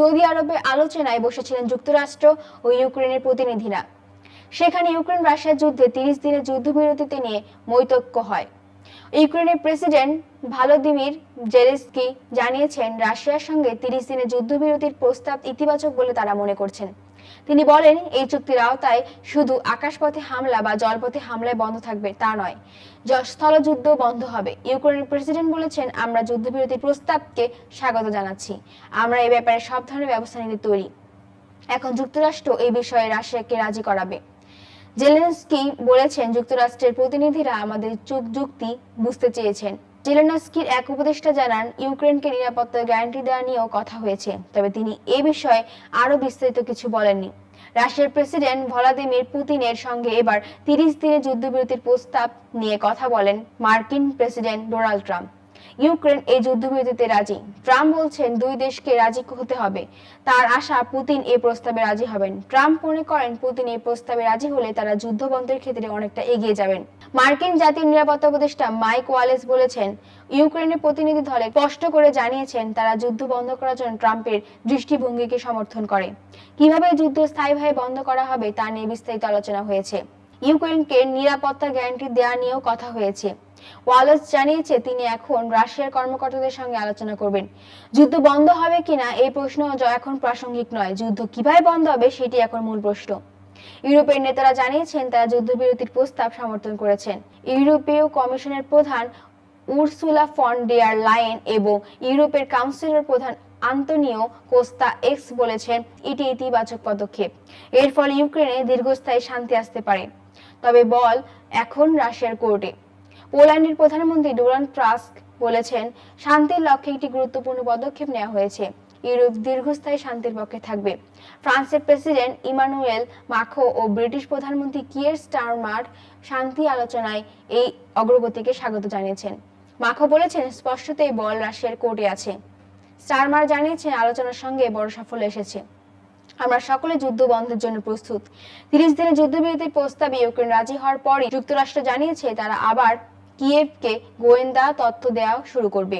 Saudi আরবে আলোচনায় বসেছিলেন যুক্তরাষ্ট্র ও ইউক্রেনের প্রতিনিধিরা। সেখানে ইউক্রেন রাশিয়ার যুদ্ধে তিরিশ দিনের যুদ্ধবিরতিতে নিয়ে মৈতক্য হয়। ইউক্রেনের প্রেসিডেন্ট ভালোদিমির জেলেস্কি জানিয়েছেন, রাশিয়ার সঙ্গে তিরিশ দিনের যুদ্ধবিরতির প্রস্তাব ইতিবাচক বলে তারা মনে করছেন। তিনি বলেন, এই চুক্তির আওতায় শুধু আকাশপথে হামলা বা জলপথে হামলায় বন্ধ থাকবে তা নয় জ- স্থলযুদ্ধ বন্ধ হবে। ইউক্রেনের প্রেসিডেন্ট বলেছেন, আমরা যুদ্ধবিরতির প্রস্তাবকে স্বাগত জানাচ্ছি। আমরা এই ব্যাপারে সব ধরনের ব্যবস্থা নিতে তৈরি। এখন যুক্তরাষ্ট্র এই বিষয়ে রাশিয়াকে রাজি করাবে। জেলেনস্কি বলেছেন, যুক্তরাষ্ট্রের প্রতিনিধিরা আমাদের চুক যুক্তি বুঝতে চেয়েছেন। জেলেনস্কির এক উপদেষ্টা জানান, ইউক্রেনকে নিরাপত্তার গ্যারান্টি দেওয়া নিয়েও কথা হয়েছে, তবে তিনি এ বিষয়ে আরও বিস্তারিত কিছু বলেননি। রাশিয়ার প্রেসিডেন্ট ভলাদিমির পুতিনের সঙ্গে এবার তিরিশ দিনের যুদ্ধবিরতির প্রস্তাব নিয়ে কথা বলেন মার্কিন প্রেসিডেন্ট ডোনাল্ড ট্রাম্প। ইউক্রেন এই যুদ্ধবিরতিতে রাজি। ট্রাম্প বলছেন, দুই দেশকে রাজি হতে হবে। তার আশা, পুতিন এই প্রস্তাবে রাজি হবেন। ট্রাম্প মনে করেন, পুতিন এই প্রস্তাবে রাজি হলে তারা যুদ্ধবন্ধের ক্ষেত্রে অনেকটা এগিয়ে যাবেন। মার্কিন জাতীয় নিরাপত্তা উপদেষ্টা মাইক ওয়ালেস বলেছেন, ইউক্রেনের প্রতিনিধি দলে স্পষ্ট করে জানিয়েছেন তারা যুদ্ধ বন্ধ করার জন্য ট্রাম্পের দৃষ্টিভঙ্গিকে সমর্থন করে। কীভাবে যুদ্ধ স্থায়ীভাবে বন্ধ করা হবে তা নিয়ে বিস্তারিত আলোচনা হয়েছে। ইউক্রেনকে নিরাপত্তা গ্যারান্টি দেওয়া নিয়েও কথা হয়েছে। ওয়ালেস জানিয়েছে, তিনি এখন রাশিয়ার কর্মকর্তাদের সঙ্গে আলোচনা করবেন। যুদ্ধ বন্ধ হবে কিনা এই প্রশ্ন এখন প্রাসঙ্গিক নয়। যুদ্ধ কীভাবে বন্ধ হবে সেটি এখন মূল প্রশ্ন। ইউরোপের নেতারা জানিয়েছেন, তারা যুদ্ধবিরতির প্রস্তাব সমর্থন করেছেন। ইউরোপীয় কমিশনের প্রধান উরসুলা ফন ডেয়ার লাইন এবং ইউরোপের কাউন্সিলের প্রধান আন্তনিও কোস্তা এক্স বলেছেন, এটি ইতিবাচক পদক্ষেপ। এর ফলে ইউক্রেনে দীর্ঘস্থায়ী শান্তি আসতে পারে। তবে বল এখন রাশিয়ার কোর্টে। পোল্যান্ডের প্রধানমন্ত্রী ডোনাল্ড ট্রাস্ক বলেছেন, শান্তির লক্ষ্যে একটি গুরুত্বপূর্ণ পদক্ষেপ নেওয়া হয়েছে। ইউরোপ দীর্ঘস্থায়ী শান্তির পক্ষে থাকবে। ফ্রান্সের প্রেসিডেন্ট ইমানুয়েল মাখো ও ব্রিটিশ প্রধানমন্ত্রী কিয়ের স্টারমার শান্তি আলোচনায় এই অগ্রগতিকে স্বাগত জানিয়েছেন। মাখো বলেছেন, স্পষ্টতই বল রাশিয়ার কোর্টে আছে। স্টারমার জানিয়েছেন, আলোচনার সঙ্গে বড় সাফল্য এসেছে। আমরা সকলে যুদ্ধ বন্ধের জন্য প্রস্তুত। তিরিশ দিনের যুদ্ধবিরতির প্রস্তাবে ইউক্রেন রাজি হওয়ার পরই যুক্তরাষ্ট্র জানিয়েছে, তারা আবার কিয়েভকে গোয়েন্দা তথ্য দেওয়া শুরু করবে।